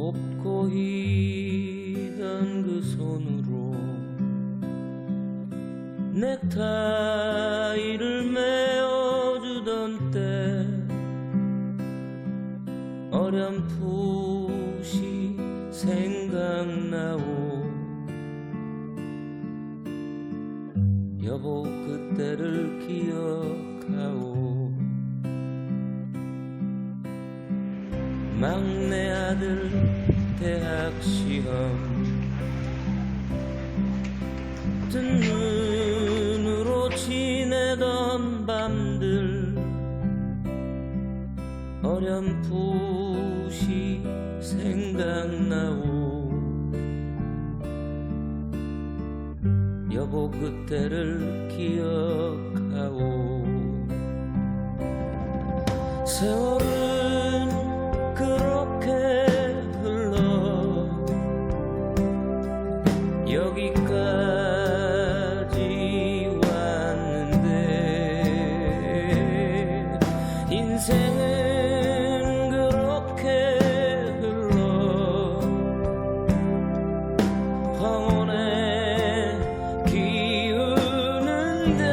곱고 희던 그 손으로 넥타이를 메어주던 때 어렴풋이 생각나오. 여보 그때를 기억하오. 막내 아들 대학 시험. 뜬 눈으로 지내던 밤들 어렴풋이 생각나오. 여보 그때를 기억하오. 세월 여기까지 왔는데 인생은 그렇게 흘러 황혼에 기우는데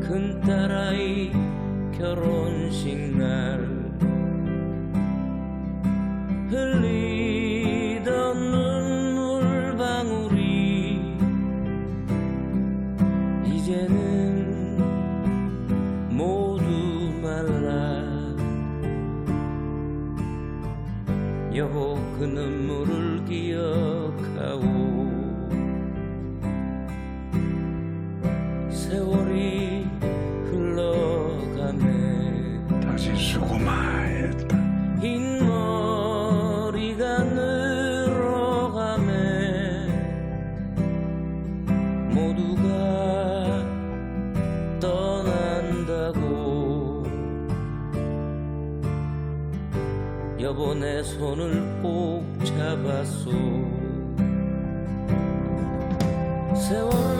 큰 딸아이 결혼식 날 흘리 이제는 모두 말라. 여보 그 눈물을 기억하오. 세월이 흘러가네. 당신 수고 많이 했다. 흰 머리가 늘어가네. 모두가 여보 내 손을 꼭 잡았소. 세월